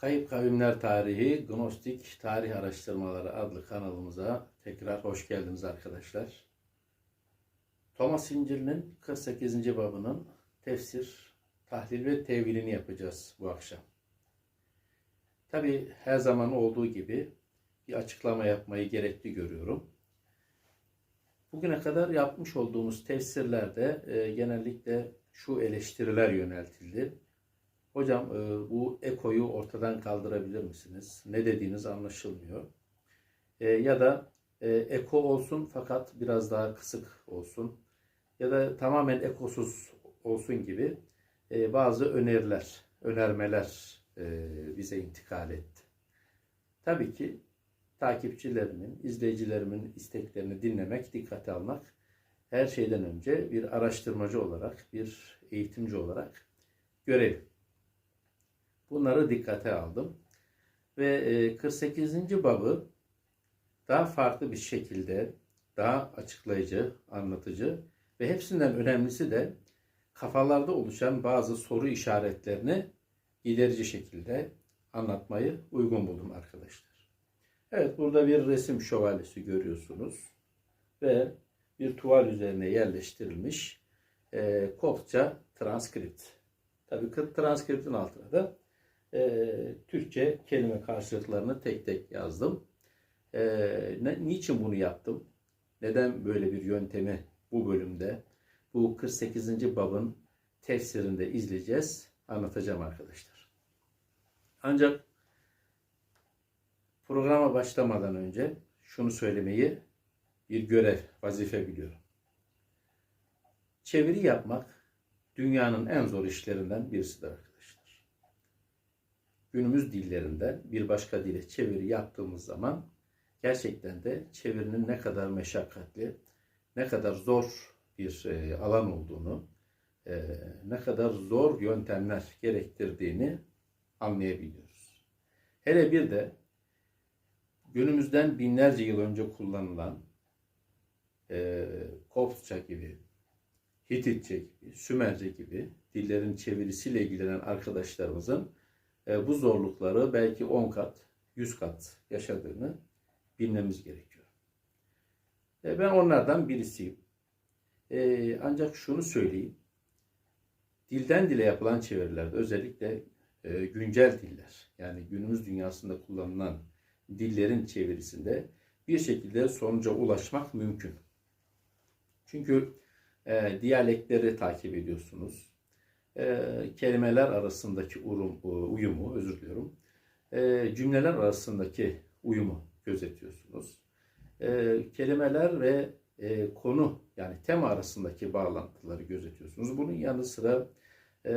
Kayıp Kavimler Tarihi, Gnostik Tarih Araştırmaları adlı kanalımıza tekrar hoş geldiniz arkadaşlar. Thomas İncil'in 48. babının tefsir, tahlil ve tevilini yapacağız bu akşam. Tabi her zaman olduğu gibi bir açıklama yapmayı gerekli görüyorum. Bugüne kadar yapmış olduğumuz tefsirlerde e, genellikle şu eleştiriler yöneltildi. Hocam e, bu ekoyu ortadan kaldırabilir misiniz? Ne dediğiniz anlaşılmıyor. E, ya da e, eko olsun fakat biraz daha kısık olsun. Ya da tamamen ekosuz olsun gibi bazı öneriler, önermeler bize intikal etti. Tabii ki takipçilerimin, izleyicilerimin isteklerini dinlemek, dikkate almak her şeyden önce bir araştırmacı olarak, bir eğitimci olarak görev. Bunları dikkate aldım. Ve e, 48. babı daha farklı bir şekilde, daha açıklayıcı, anlatıcı ve hepsinden önemlisi de kafalarda oluşan bazı soru işaretlerini ilerici şekilde anlatmayı uygun buldum arkadaşlar. Evet burada bir resim şövalyesi görüyorsunuz ve bir tuval üzerine yerleştirilmiş e, Koptça transkript. Tabii transkriptin altına da e, Türkçe kelime karşılıklarını tek tek yazdım. E, ne, niçin bunu yaptım? Neden böyle bir yöntemi bu bölümde, bu 48. babın tefsirinde izleyeceğiz, anlatacağım arkadaşlar. Ancak programa başlamadan önce şunu söylemeyi bir görev, vazife biliyorum. Çeviri yapmak dünyanın en zor işlerinden birisidir arkadaşlar. Günümüz dillerinden bir başka dile çeviri yaptığımız zaman gerçekten de çevirinin ne kadar meşakkatli, ne kadar zor bir e, alan olduğunu, e, ne kadar zor yöntemler gerektirdiğini anlayabiliyoruz. Hele bir de günümüzden binlerce yıl önce kullanılan e, Koptça gibi, Hititçe gibi, Sümerce gibi dillerin çevirisiyle ilgilenen arkadaşlarımızın e, bu zorlukları belki 10 kat, 100 kat yaşadığını bilmemiz gerekiyor. E, ben onlardan birisiyim. E, ancak şunu söyleyeyim. Dilden dile yapılan çevirilerde özellikle güncel diller yani günümüz dünyasında kullanılan dillerin çevirisinde bir şekilde sonuca ulaşmak mümkün. Çünkü e, diyalekleri takip ediyorsunuz. E, kelimeler arasındaki urum, uyumu, özür diliyorum. E, cümleler arasındaki uyumu gözetiyorsunuz. E, kelimeler ve e, konu yani tema arasındaki bağlantıları gözetiyorsunuz. Bunun yanı sıra e,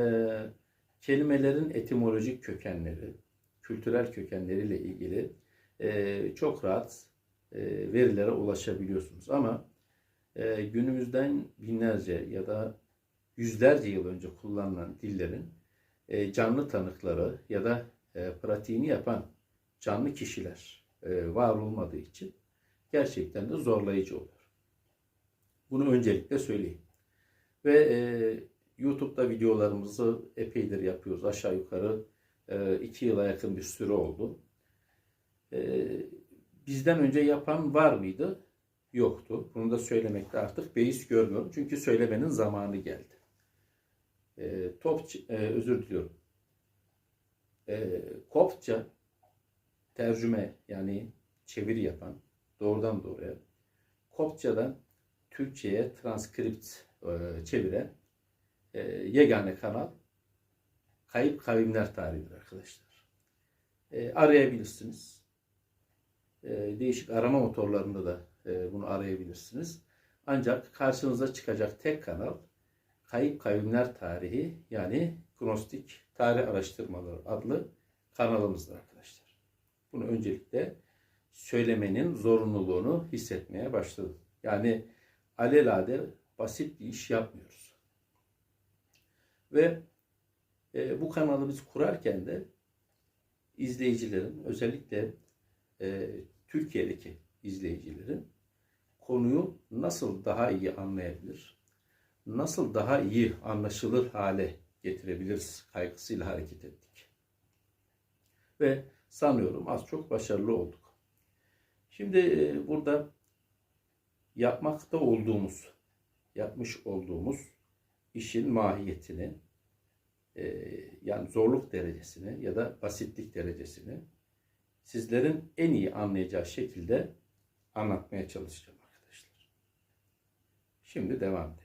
kelimelerin etimolojik kökenleri, kültürel kökenleriyle ilgili e, çok rahat e, verilere ulaşabiliyorsunuz. Ama e, günümüzden binlerce ya da yüzlerce yıl önce kullanılan dillerin e, canlı tanıkları ya da e, pratiğini yapan canlı kişiler e, var olmadığı için gerçekten de zorlayıcı oluyor. Bunu öncelikle söyleyeyim. Ve e, YouTube'da videolarımızı epeydir yapıyoruz. Aşağı yukarı e, iki yıla yakın bir süre oldu. E, bizden önce yapan var mıydı? Yoktu. Bunu da söylemekte artık beis görmüyorum. Çünkü söylemenin zamanı geldi. E, top, e, özür diliyorum. E, Koptça tercüme yani çeviri yapan doğrudan doğruya Koptçadan Türkçe'ye transkript e, çeviren e, yegane kanal Kayıp Kavimler Tarihidir arkadaşlar. E, arayabilirsiniz. E, değişik arama motorlarında da e, bunu arayabilirsiniz. Ancak karşınıza çıkacak tek kanal Kayıp Kavimler Tarihi yani Gnostik Tarih Araştırmaları adlı kanalımızdır arkadaşlar. Bunu öncelikle söylemenin zorunluluğunu hissetmeye başladım. Yani alelade basit bir iş yapmıyoruz. Ve e, bu kanalı biz kurarken de izleyicilerin özellikle e, Türkiye'deki izleyicilerin konuyu nasıl daha iyi anlayabilir, nasıl daha iyi anlaşılır hale getirebiliriz kaygısıyla hareket ettik. Ve sanıyorum az çok başarılı olduk. Şimdi e, burada yapmakta olduğumuz, yapmış olduğumuz işin mahiyetini, e, yani zorluk derecesini ya da basitlik derecesini sizlerin en iyi anlayacağı şekilde anlatmaya çalışacağım arkadaşlar. Şimdi devam edelim.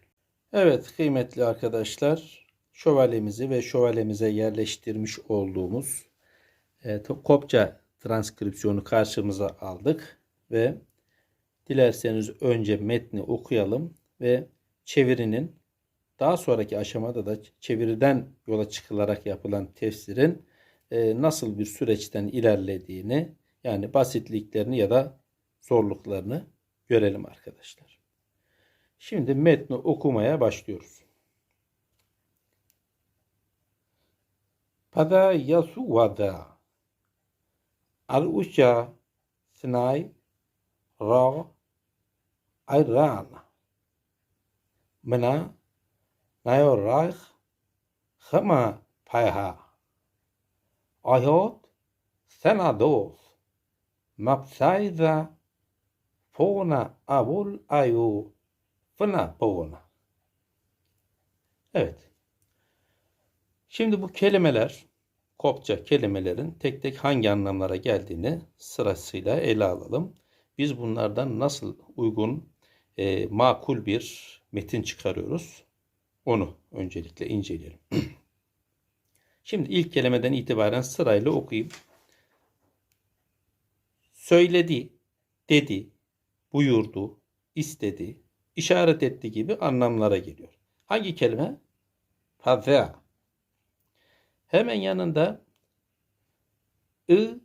Evet kıymetli arkadaşlar, şövalyemizi ve şövalyemize yerleştirmiş olduğumuz e, Kopça transkripsiyonu karşımıza aldık ve dilerseniz önce metni okuyalım ve çevirinin daha sonraki aşamada da çeviriden yola çıkılarak yapılan tefsirin e, nasıl bir süreçten ilerlediğini yani basitliklerini ya da zorluklarını görelim arkadaşlar. Şimdi metni okumaya başlıyoruz. Pada yasu vada. al-usha sınay ra ay ayran mena nayo raih khama payha ayot سنادوس Mapsayza فونا avul أيو fına fona. Evet. Şimdi bu kelimeler, Kopça kelimelerin tek tek hangi anlamlara geldiğini sırasıyla ele alalım. Biz bunlardan nasıl uygun, e, makul bir metin çıkarıyoruz? Onu öncelikle inceleyelim. Şimdi ilk kelimeden itibaren sırayla okuyayım. Söyledi, dedi, buyurdu, istedi, işaret etti gibi anlamlara geliyor. Hangi kelime? Fazla. Hemen yanında I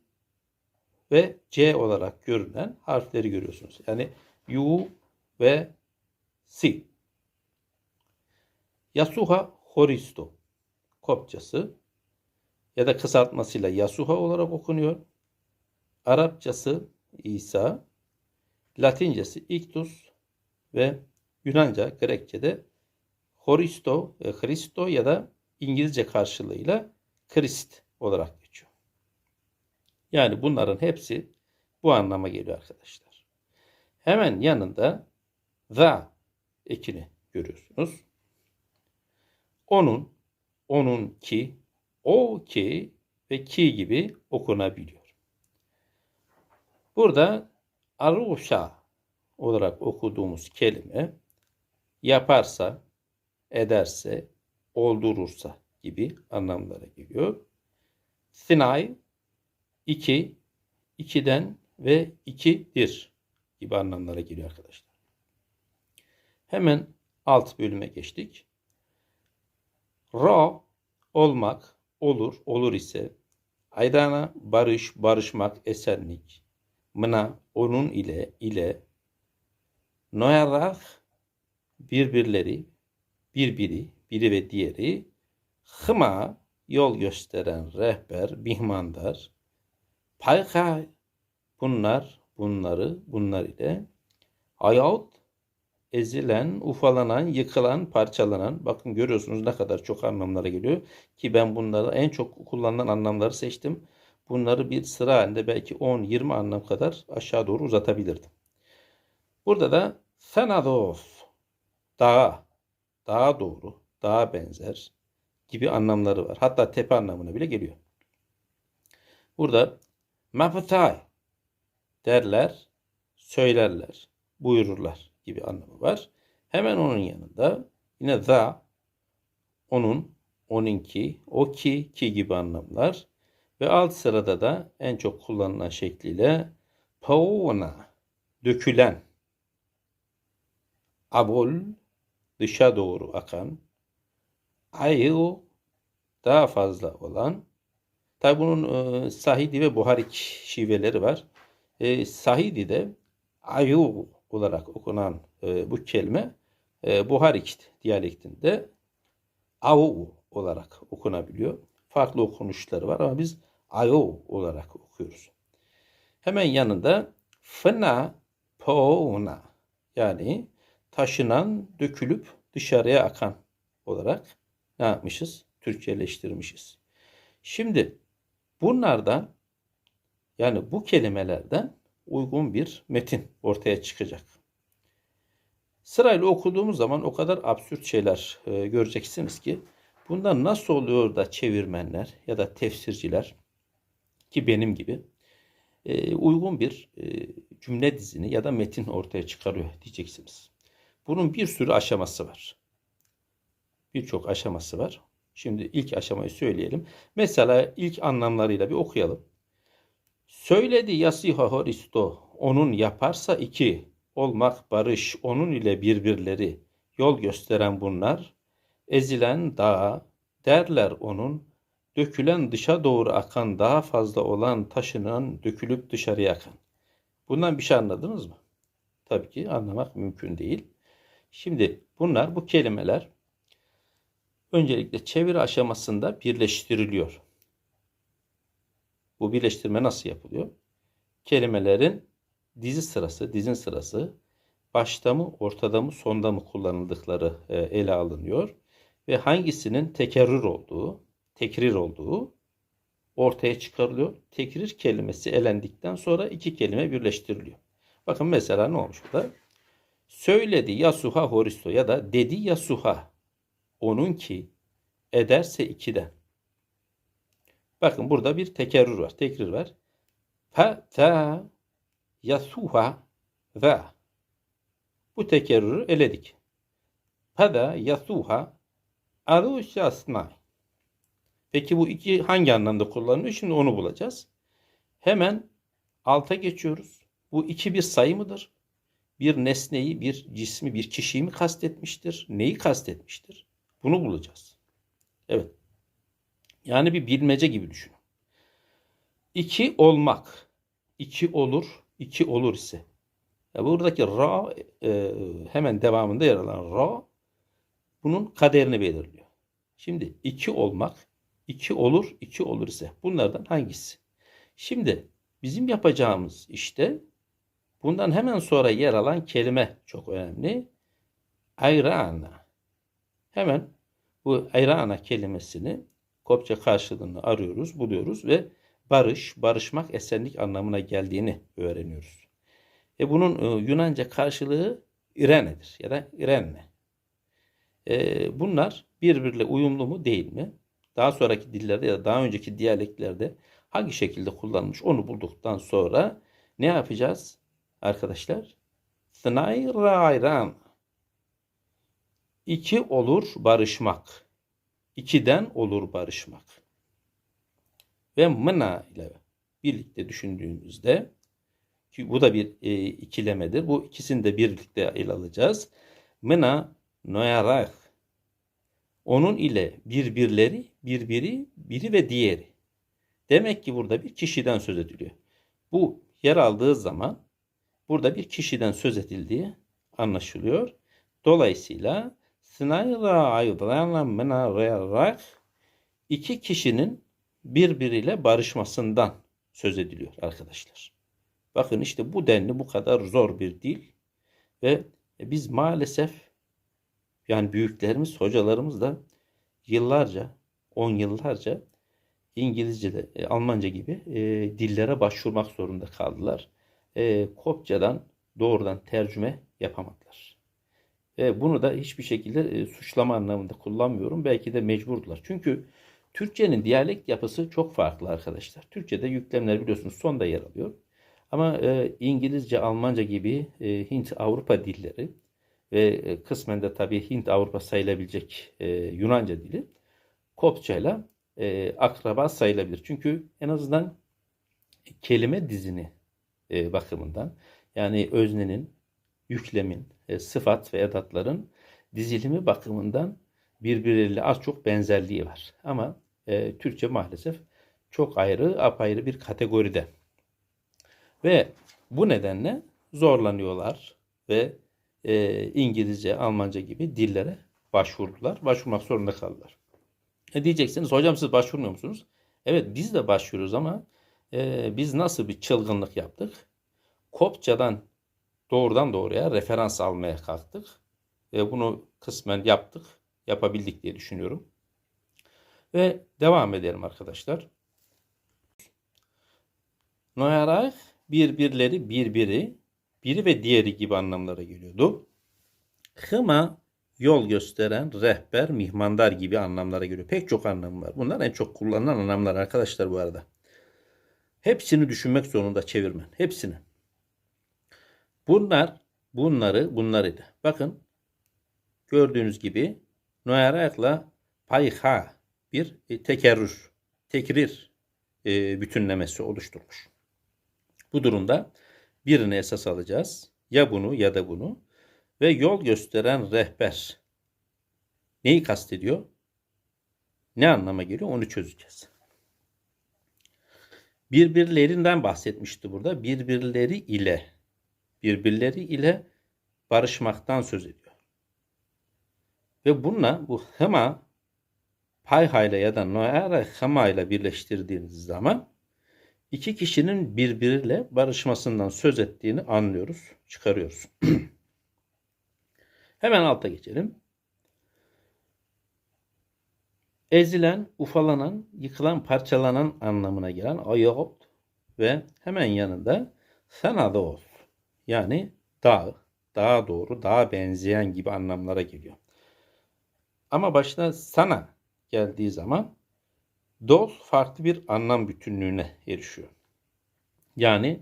ve C olarak görünen harfleri görüyorsunuz. Yani U ve Si. Yasuha Horisto Kopçası ya da kısaltmasıyla Yasuha olarak okunuyor. Arapçası İsa, Latincesi İktus ve Yunanca, Grekçe'de Horisto, e, Christo ya da İngilizce karşılığıyla Christ olarak geçiyor. Yani bunların hepsi bu anlama geliyor arkadaşlar. Hemen yanında the ekini görüyorsunuz. Onun, onun ki, o ki ve ki gibi okunabiliyor. Burada aruşa olarak okuduğumuz kelime yaparsa, ederse, oldurursa gibi anlamlara geliyor. Sinay iki, ikiden ve ikidir gibi anlamlara geliyor arkadaşlar. Hemen alt bölüme geçtik. Ra olmak, olur, olur ise. Aydana barış, barışmak, esenlik. Mına onun ile, ile. Noyarak birbirleri, birbiri, biri ve diğeri. Hıma yol gösteren rehber, bihmandar. Payka bunlar, bunları, bunlar ile. Ayağut ezilen, ufalanan, yıkılan, parçalanan. Bakın görüyorsunuz ne kadar çok anlamlara geliyor. Ki ben bunları en çok kullanılan anlamları seçtim. Bunları bir sıra halinde belki 10-20 anlam kadar aşağı doğru uzatabilirdim. Burada da senados, dağa, dağa doğru, dağa benzer gibi anlamları var. Hatta tepe anlamına bile geliyor. Burada mapatay derler, söylerler, buyururlar gibi anlamı var. Hemen onun yanında yine the, onun, onunki, o ki, ki gibi anlamlar. Ve alt sırada da en çok kullanılan şekliyle pauna, dökülen, abul, dışa doğru akan, ayu, daha fazla olan, tabi bunun e, Sahidi ve Buharik şiveleri var. E, Sahidi'de ayu olarak okunan e, bu kelime e, Buharik diyalektinde avu olarak okunabiliyor. Farklı okunuşları var ama biz ayo olarak okuyoruz. Hemen yanında fına pouna yani taşınan, dökülüp dışarıya akan olarak ne yapmışız? Türkçeleştirmişiz. Şimdi bunlardan Yani bu kelimelerden uygun bir metin ortaya çıkacak. Sırayla okuduğumuz zaman o kadar absürt şeyler e, göreceksiniz ki bundan nasıl oluyor da çevirmenler ya da tefsirciler ki benim gibi e, uygun bir e, cümle dizini ya da metin ortaya çıkarıyor diyeceksiniz. Bunun bir sürü aşaması var. Birçok aşaması var. Şimdi ilk aşamayı söyleyelim. Mesela ilk anlamlarıyla bir okuyalım. Söyledi Yasiha Horisto, onun yaparsa iki, olmak barış, onun ile birbirleri, yol gösteren bunlar, ezilen dağa, derler onun, dökülen dışa doğru akan daha fazla olan taşınan dökülüp dışarıya akan. Bundan bir şey anladınız mı? Tabii ki anlamak mümkün değil. Şimdi bunlar bu kelimeler öncelikle çeviri aşamasında birleştiriliyor. Bu birleştirme nasıl yapılıyor? Kelimelerin dizi sırası, dizin sırası başta mı, ortada mı, sonda mı kullanıldıkları e, ele alınıyor ve hangisinin tekerrür olduğu, tekrir olduğu ortaya çıkarılıyor. Tekrir kelimesi elendikten sonra iki kelime birleştiriliyor. Bakın mesela ne olmuş burada? Söyledi Yasuha Horisto ya da dedi Yasuha onun ki ederse ikiden. Bakın burada bir tekerrür var, tekrir var. Fa ta Yasuha ve bu tekerrürü eledik. Pada Yasuha Aruşasnay. Peki bu iki hangi anlamda kullanılıyor? Şimdi onu bulacağız. Hemen alta geçiyoruz. Bu iki bir sayı mıdır? Bir nesneyi, bir cismi, bir kişiyi mi kastetmiştir? Neyi kastetmiştir? Bunu bulacağız. Evet. Yani bir bilmece gibi düşünün. İki olmak. iki olur, iki olur ise. Ya buradaki ra e, hemen devamında yer alan ra bunun kaderini belirliyor. Şimdi iki olmak, iki olur, iki olur ise bunlardan hangisi? Şimdi bizim yapacağımız işte bundan hemen sonra yer alan kelime çok önemli. Ayrana. Hemen bu ayrana kelimesini Kopça karşılığını arıyoruz, buluyoruz ve barış, barışmak, esenlik anlamına geldiğini öğreniyoruz. E bunun e, Yunanca karşılığı İrene'dir ya da İrenne. E, bunlar birbiriyle uyumlu mu değil mi? Daha sonraki dillerde ya da daha önceki diyaleklerde hangi şekilde kullanılmış onu bulduktan sonra ne yapacağız arkadaşlar? Snayran. İki olur barışmak. İkiden olur barışmak. Ve mına ile birlikte düşündüğümüzde ki bu da bir e, ikilemedir. Bu ikisini de birlikte ele alacağız. Mına noyarak onun ile birbirleri, birbiri, biri ve diğeri. Demek ki burada bir kişiden söz ediliyor. Bu yer aldığı zaman burada bir kişiden söz edildiği anlaşılıyor. Dolayısıyla Sınayra ayrılarak iki kişinin birbiriyle barışmasından söz ediliyor arkadaşlar. Bakın işte bu denli bu kadar zor bir dil ve biz maalesef yani büyüklerimiz, hocalarımız da yıllarca, on yıllarca İngilizce de, Almanca gibi e, dillere başvurmak zorunda kaldılar. E, Kopçadan doğrudan tercüme yapamadılar. E, bunu da hiçbir şekilde e, suçlama anlamında kullanmıyorum. Belki de mecburdular. Çünkü Türkçenin diyalekt yapısı çok farklı arkadaşlar. Türkçe'de yüklemler biliyorsunuz sonda yer alıyor. Ama e, İngilizce, Almanca gibi e, Hint, Avrupa dilleri ve e, kısmen de tabii Hint, Avrupa sayılabilecek e, Yunanca dili Kopçayla e, akraba sayılabilir. Çünkü en azından kelime dizini e, bakımından yani öznenin, yüklemin, e, sıfat ve edatların dizilimi bakımından birbirleriyle az çok benzerliği var. Ama e, Türkçe maalesef çok ayrı, apayrı bir kategoride. Ve bu nedenle zorlanıyorlar ve e, İngilizce, Almanca gibi dillere başvurdular. Başvurmak zorunda kaldılar. E diyeceksiniz hocam siz başvurmuyor musunuz? Evet biz de başvuruyoruz ama e, biz nasıl bir çılgınlık yaptık? Kopçadan doğrudan doğruya referans almaya kalktık. Ve bunu kısmen yaptık. Yapabildik diye düşünüyorum. Ve devam edelim arkadaşlar. Noyarak birbirleri birbiri, biri ve diğeri gibi anlamlara geliyordu. Hıma yol gösteren, rehber, mihmandar gibi anlamlara geliyor. Pek çok anlam var. Bunlar en çok kullanılan anlamlar arkadaşlar bu arada. Hepsini düşünmek zorunda çevirmen. Hepsini. Bunlar, bunları, bunlarıydı. Bakın gördüğünüz gibi noyarakla payha bir e, tekerrür, tekrir e, bütünlemesi oluşturmuş. Bu durumda birini esas alacağız. Ya bunu ya da bunu. Ve yol gösteren rehber. Neyi kastediyor? Ne anlama geliyor onu çözeceğiz. Birbirlerinden bahsetmişti burada. Birbirleri ile birbirleri ile barışmaktan söz ediyor. Ve bununla bu hema payhayla ya da noera hema ile birleştirdiğiniz zaman iki kişinin birbiriyle barışmasından söz ettiğini anlıyoruz, çıkarıyoruz. Hemen alta geçelim. Ezilen, ufalanan, yıkılan, parçalanan anlamına gelen ayot ve hemen yanında sanadol yani dağ, dağa doğru, dağa benzeyen gibi anlamlara geliyor. Ama başına sana geldiği zaman dol farklı bir anlam bütünlüğüne erişiyor. Yani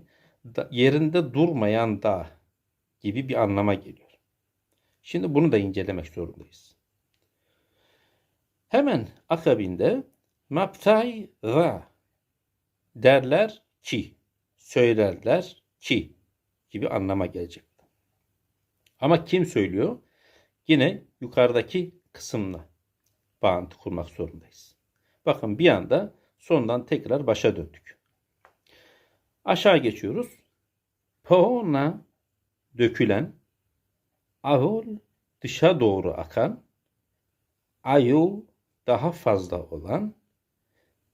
yerinde durmayan dağ gibi bir anlama geliyor. Şimdi bunu da incelemek zorundayız. Hemen akabinde maptay ra derler ki, söylerler ki gibi anlama gelecek. Ama kim söylüyor? Yine yukarıdaki kısımla bağıntı kurmak zorundayız. Bakın bir anda sondan tekrar başa döndük. Aşağı geçiyoruz. Poona dökülen, ahul dışa doğru akan, ayul daha fazla olan,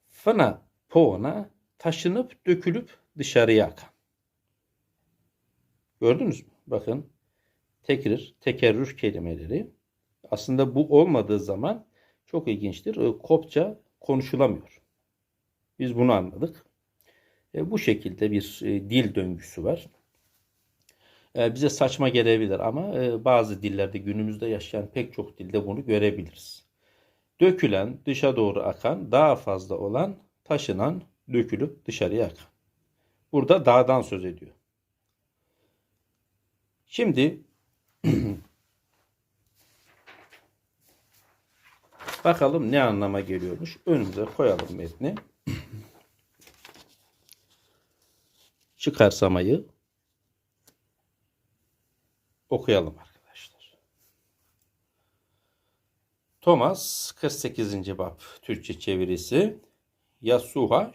fına poona taşınıp dökülüp dışarıya akan. Gördünüz mü? Bakın tekrir, tekerrür kelimeleri. Aslında bu olmadığı zaman çok ilginçtir. E, Kopça konuşulamıyor. Biz bunu anladık. E, bu şekilde bir e, dil döngüsü var. E, bize saçma gelebilir ama e, bazı dillerde günümüzde yaşayan pek çok dilde bunu görebiliriz. Dökülen, dışa doğru akan, daha fazla olan, taşınan, dökülüp dışarıya akan. Burada dağdan söz ediyor. Şimdi bakalım ne anlama geliyormuş. Önümüze koyalım metni. Çıkarsamayı okuyalım arkadaşlar. Thomas 48. bab Türkçe çevirisi Yasuha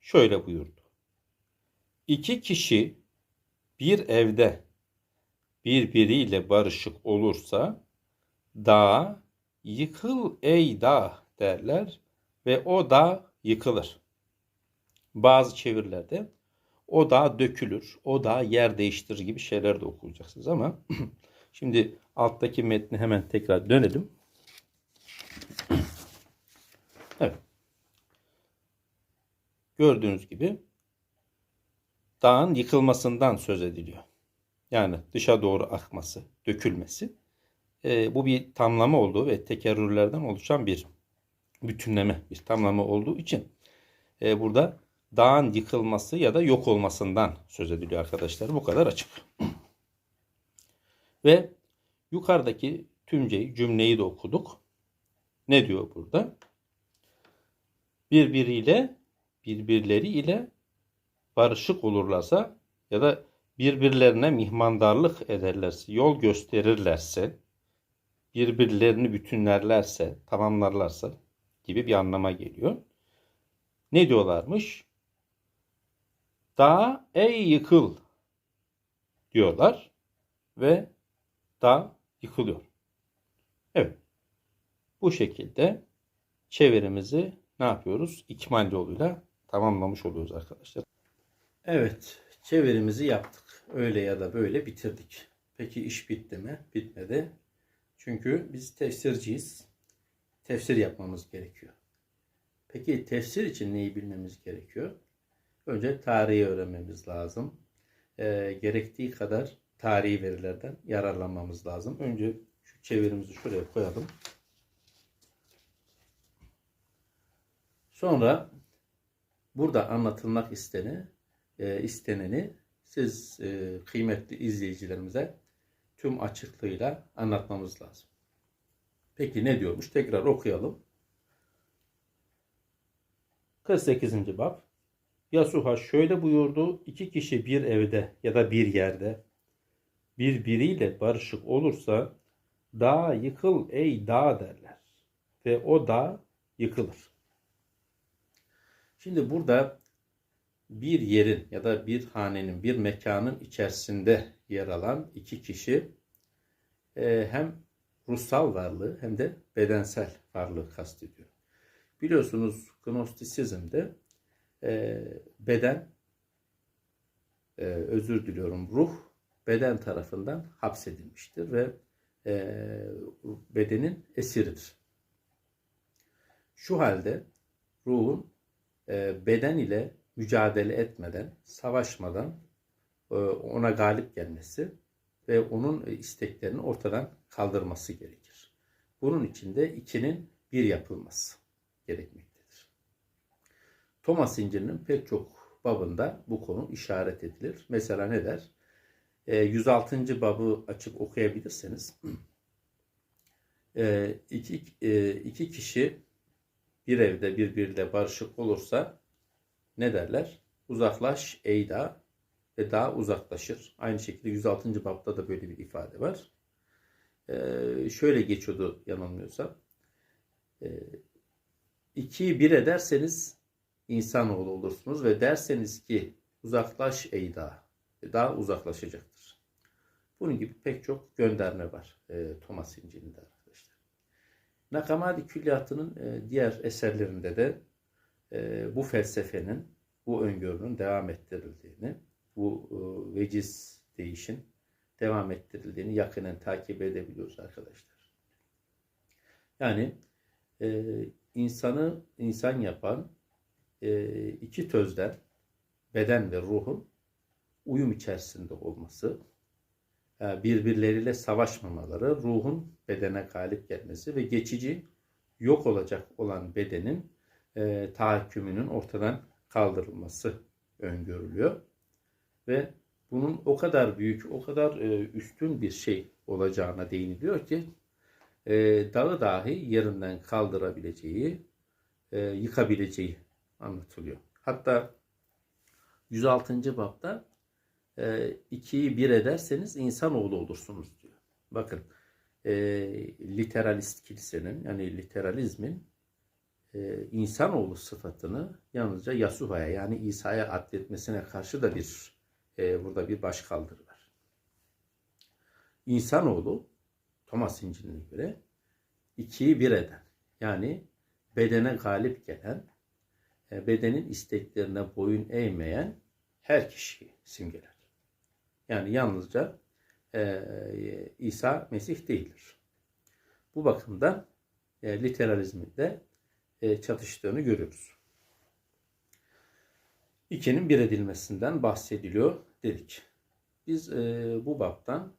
şöyle buyurdu. İki kişi bir evde birbiriyle barışık olursa dağ yıkıl ey dağ derler ve o dağ yıkılır. Bazı çevirilerde o dağ dökülür, o dağ yer değiştirir gibi şeyler de okuyacaksınız ama şimdi alttaki metni hemen tekrar dönelim. Gördüğünüz gibi dağın yıkılmasından söz ediliyor. Yani dışa doğru akması, dökülmesi. E, bu bir tamlama olduğu ve tekerrürlerden oluşan bir bütünleme, bir tamlama olduğu için e, burada dağın yıkılması ya da yok olmasından söz ediliyor arkadaşlar. Bu kadar açık. Ve yukarıdaki tümceyi, cümleyi de okuduk. Ne diyor burada? Birbiriyle, birbirleri ile barışık olurlarsa ya da birbirlerine mihmandarlık ederlerse, yol gösterirlerse, birbirlerini bütünlerlerse, tamamlarlarsa gibi bir anlama geliyor. Ne diyorlarmış? Dağ ey yıkıl diyorlar ve dağ yıkılıyor. Bu şekilde çevirimizi ne yapıyoruz? İkmal yoluyla tamamlamış oluyoruz arkadaşlar. Evet. Çevirimizi yaptık. Öyle ya da böyle bitirdik. Peki iş bitti mi? Bitmedi. Çünkü biz tefsirciyiz. Tefsir yapmamız gerekiyor. Peki tefsir için neyi bilmemiz gerekiyor? Önce tarihi öğrenmemiz lazım. Ee, gerektiği kadar tarihi verilerden yararlanmamız lazım. Önce şu çevirimizi şuraya koyalım. Sonra burada anlatılmak isteni, e, isteneni siz e, kıymetli izleyicilerimize tüm açıklığıyla anlatmamız lazım. Peki ne diyormuş? Tekrar okuyalım. 48. bab. Yasuha şöyle buyurdu. iki kişi bir evde ya da bir yerde birbiriyle barışık olursa dağ yıkıl ey dağ derler. Ve o dağ yıkılır. Şimdi burada bir yerin ya da bir hanenin, bir mekanın içerisinde yer alan iki kişi e, hem ruhsal varlığı hem de bedensel varlığı kastediyor. Biliyorsunuz Gnostisizm'de e, beden, e, özür diliyorum ruh beden tarafından hapsedilmiştir ve bedenin esiridir. Şu halde ruhun beden ile mücadele etmeden, savaşmadan e, ona galip gelmesi ve onun isteklerini ortadan kaldırması gerekir. Bunun için de ikinin bir yapılması gerekmektedir. Thomas İncil'in pek çok babında bu konu işaret edilir. Mesela ne der? E, 106. babı açıp okuyabilirseniz e, iki, e, iki kişi bir evde birbiriyle barışık olursa ne derler? Uzaklaş ey dağ ve dağ uzaklaşır. Aynı şekilde 106. babda da böyle bir ifade var. Ee, şöyle geçiyordu yanılmıyorsam. Ee, ikiyi bir ederseniz insanoğlu olursunuz ve derseniz ki uzaklaş ey dağ. Dağ uzaklaşacaktır. Bunun gibi pek çok gönderme var e, Thomas İncil'inde. Nakamadi Külliyatı'nın e, diğer eserlerinde de e, bu felsefenin, bu öngörünün devam ettirildiğini, bu e, veciz değişin devam ettirildiğini yakinen takip edebiliyoruz arkadaşlar. Yani insanı insan yapan iki tözden beden ve ruhun uyum içerisinde olması, birbirleriyle savaşmamaları, ruhun bedene galip gelmesi ve geçici yok olacak olan bedenin e, tahakkümünün ortadan kaldırılması öngörülüyor. Ve bunun o kadar büyük, o kadar e, üstün bir şey olacağına değiniliyor ki e, dağı dahi yerinden kaldırabileceği, e, yıkabileceği anlatılıyor. Hatta 106. babda e, ikiyi bir ederseniz insanoğlu olursunuz diyor. Bakın e, literalist kilisenin yani literalizmin e, insanoğlu sıfatını yalnızca Yasuha'ya yani İsa'ya atletmesine karşı da bir e, burada bir baş kaldırı var. İnsanoğlu Thomas İncil'ine göre ikiyi bir eden yani bedene galip gelen e, bedenin isteklerine boyun eğmeyen her kişiyi simgeler. Yani yalnızca e, İsa Mesih değildir. Bu bakımdan e, literalizmde e, çatıştığını görüyoruz. İkinin bir edilmesinden bahsediliyor dedik. Biz e, bu baptan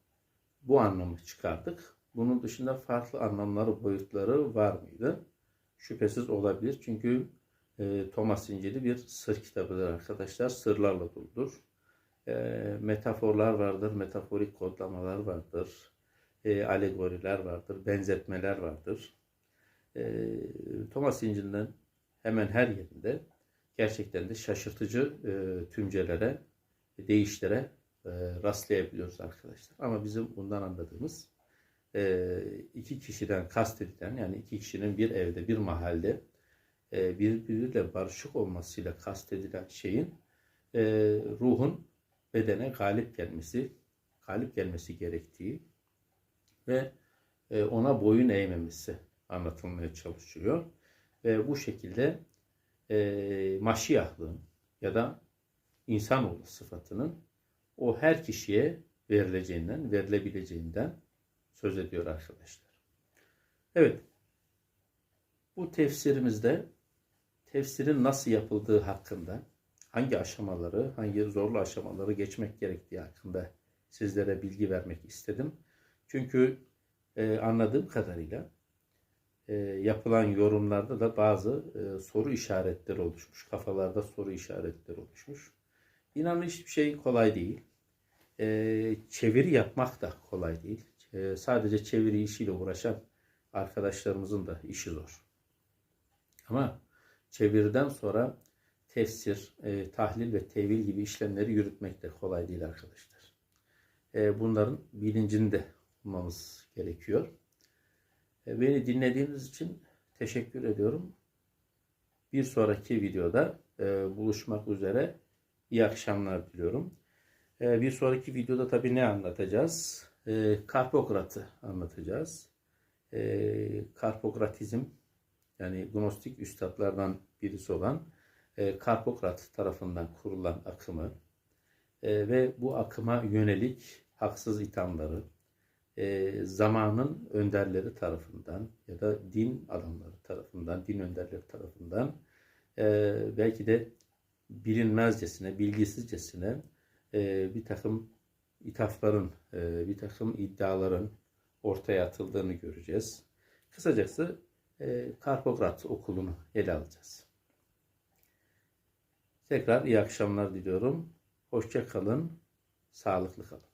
bu anlamı çıkardık. Bunun dışında farklı anlamları, boyutları var mıydı? Şüphesiz olabilir. Çünkü e, Thomas İncil'i bir sır kitabıdır arkadaşlar. Sırlarla doludur. E, metaforlar vardır, metaforik kodlamalar vardır. E, alegoriler vardır, benzetmeler vardır. E, Thomas İncil'in hemen her yerinde gerçekten de şaşırtıcı e, tümcelere, değişlere e, rastlayabiliyoruz arkadaşlar. Ama bizim bundan anladığımız e, iki kişiden kastedilen yani iki kişinin bir evde, bir mahalde e, birbiriyle barışık olmasıyla kastedilen şeyin e, ruhun bedene galip gelmesi, galip gelmesi gerektiği ve e, ona boyun eğmemesi anlatılmaya çalışıyor. Ve bu şekilde e, maşiyahlığın ya da insanoğlu sıfatının o her kişiye verileceğinden, verilebileceğinden söz ediyor arkadaşlar. Evet, bu tefsirimizde tefsirin nasıl yapıldığı hakkında, hangi aşamaları, hangi zorlu aşamaları geçmek gerektiği hakkında sizlere bilgi vermek istedim. Çünkü e, anladığım kadarıyla e, yapılan yorumlarda da bazı e, soru işaretleri oluşmuş. Kafalarda soru işaretleri oluşmuş. İnanın hiçbir şey kolay değil. E, çeviri yapmak da kolay değil. E, sadece çeviri işiyle uğraşan arkadaşlarımızın da işi zor. Ama çeviriden sonra tefsir, e, tahlil ve tevil gibi işlemleri yürütmek de kolay değil arkadaşlar. E, bunların bilincinde olmamız gerekiyor. E, beni dinlediğiniz için teşekkür ediyorum. Bir sonraki videoda e, buluşmak üzere. İyi akşamlar diliyorum. E, bir sonraki videoda tabii ne anlatacağız? E, Karpokrat'ı anlatacağız. E, Karpokratizm yani Gnostik üstadlardan birisi olan e, Karpokrat tarafından kurulan akımı e, ve bu akıma yönelik haksız ithamları e, zamanın önderleri tarafından ya da din adamları tarafından, din önderleri tarafından e, belki de bilinmezcesine, bilgisizcesine bir takım ithafların, bir takım iddiaların ortaya atıldığını göreceğiz. Kısacası e, Karpokrat okulunu ele alacağız. Tekrar iyi akşamlar diliyorum. Hoşça kalın, sağlıklı kalın.